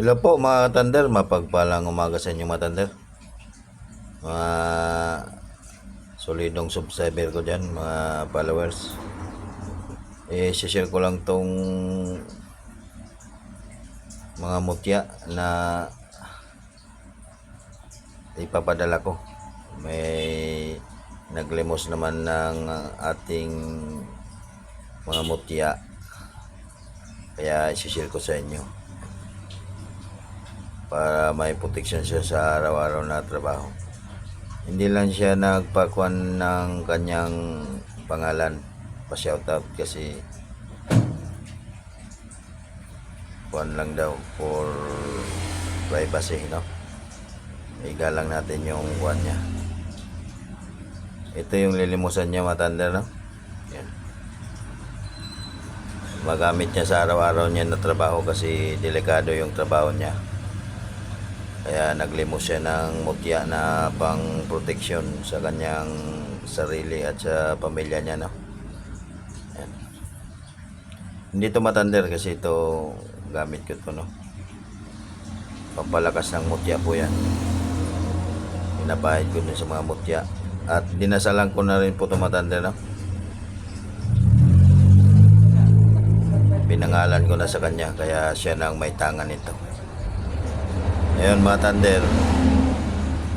Hello po mga thunder, mapagpalang umaga sa inyo mga thunder. Mga solidong subscriber ko dyan, mga followers. Eh, share ko lang tong mga mutya na ipapadala ko. May naglimos naman ng ating mga mutya. Kaya share ko sa inyo para may protection siya sa araw-araw na trabaho. Hindi lang siya nagpakuan ng kanyang pangalan pa shoutout kasi kuan lang daw for privacy, no? Igalang natin yung kuan niya. Ito yung lilimusan niya matanda, no? Yan. Magamit niya sa araw-araw niya na trabaho kasi delikado yung trabaho niya. Kaya naglimos siya ng mutya na pang protection sa kanyang sarili at sa pamilya niya. No? Yan. Hindi to matander kasi ito gamit ko to no. Pampalakas ng mutya po yan. Pinapahid ko din sa mga mutya. At dinasalan ko na rin po ito matander no. Pinangalan ko na sa kanya kaya siya na ang may tangan nito. Ngayon mga thunder,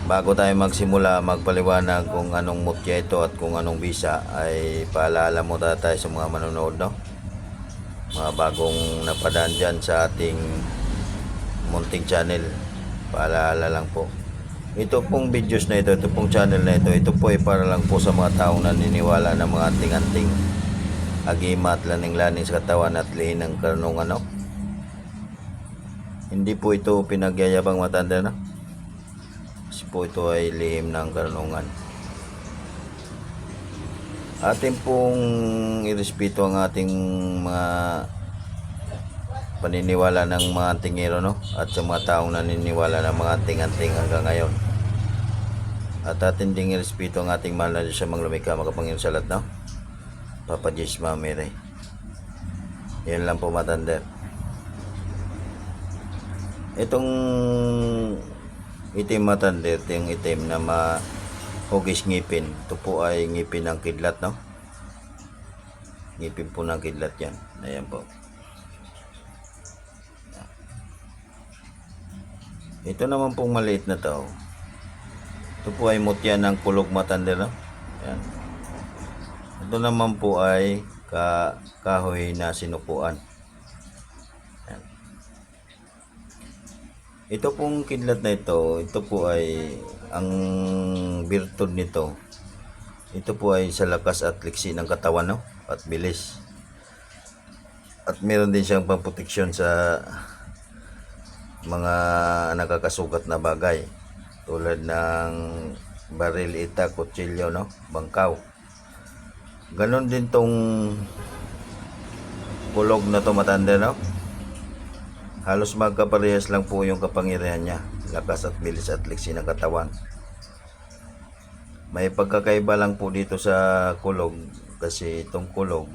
bago tayo magsimula magpaliwanag kung anong mutya ito at kung anong visa ay paalala mo tayo sa mga manonood no? Mga bagong napadaan dyan sa ating munting channel. Paalala lang po. Ito pong videos na ito, ito pong channel na ito, ito po ay para lang po sa mga taong naniniwala ng mga anting-anting agima at laning-laning sa katawan at lihin ng karunungan no? Hindi po ito pinagyayabang matanda na. Kasi po ito ay lihim ng karunungan. Atin pong irespeto ang ating mga paniniwala ng mga antingero no? at sa mga taong naniniwala ng mga anting-anting hanggang ngayon. At atin ding irespeto ang ating mahal na Diyos sa mga lumikha makapangyarihan sa lahat no? Papa Diyos Mamere. Yan lang po matanda. Itong itim matanda, ito yung itim na mahugis ngipin. Ito po ay ngipin ng kidlat, no? Ngipin po ng kidlat yan. Ayan po. Ito naman pong maliit na to. Ito po ay mutya ng kulog matanda, no? Ayan. Ito naman po ay ka kahoy na sinupuan. Ito pong kidlat na ito, ito po ay ang birtud nito. Ito po ay sa lakas at liksi ng katawan no? at bilis. At meron din siyang pamproteksyon sa mga nakakasugat na bagay tulad ng baril ita, kutsilyo, no? bangkaw. Ganon din tong kulog na to matanda, no? Halos magkaparehas lang po yung kapangyarihan niya. Lakas at bilis at liksi ng katawan. May pagkakaiba lang po dito sa kulog kasi itong kulog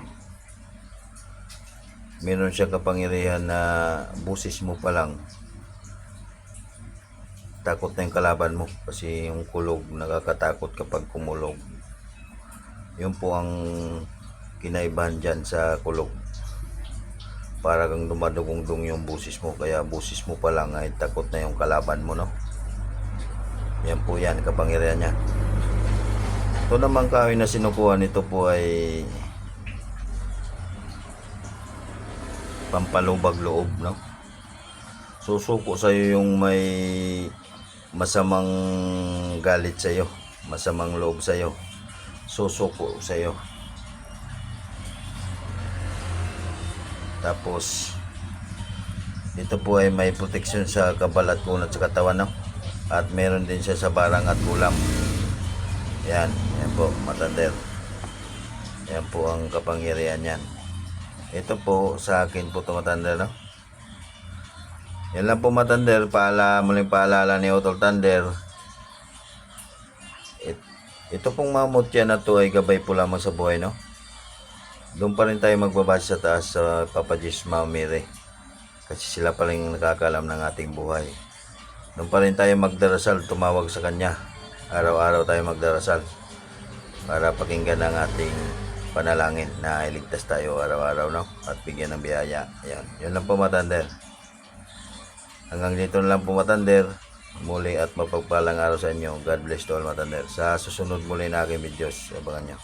meron siya kapangyarihan na busis mo pa lang takot na yung kalaban mo kasi yung kulog nakakatakot kapag kumulog yun po ang kinaibahan dyan sa kulog para kang dumadugong-dung yung busis mo kaya busis mo pa lang ay takot na yung kalaban mo no? Yan po yan kapangyarihan niya. Ito naman kahoy na sinukuha nito po ay pampalubag loob no? Susuko sa iyo yung may masamang galit sa iyo masamang loob sa iyo susuko sa iyo Tapos, ito po ay may proteksyon sa kabalat kunat sa katawan, no? At meron din siya sa barang at kulam. Yan, yan po, matander. Yan po ang kapangyarihan yan. Ito po, sa akin po ito matander, no? Yan lang po matander, paala, muling paalala ni Otol Thunder. It, ito pong mamut yan na to ay gabay po lamang sa buhay, no? Doon pa rin tayo magbabase sa taas sa Papa Diyos Mamire. Kasi sila pa rin nakakalam ng ating buhay. Doon pa rin tayo magdarasal, tumawag sa Kanya. Araw-araw tayo magdarasal para pakinggan ang ating panalangin na iligtas tayo araw-araw no? at bigyan ng biyaya. Ayan. Yun lang po matander. Hanggang dito lang po matander. Muli at mapagpalang araw sa inyo. God bless to all matander. Sa susunod muli na aking videos. Abangan nyo.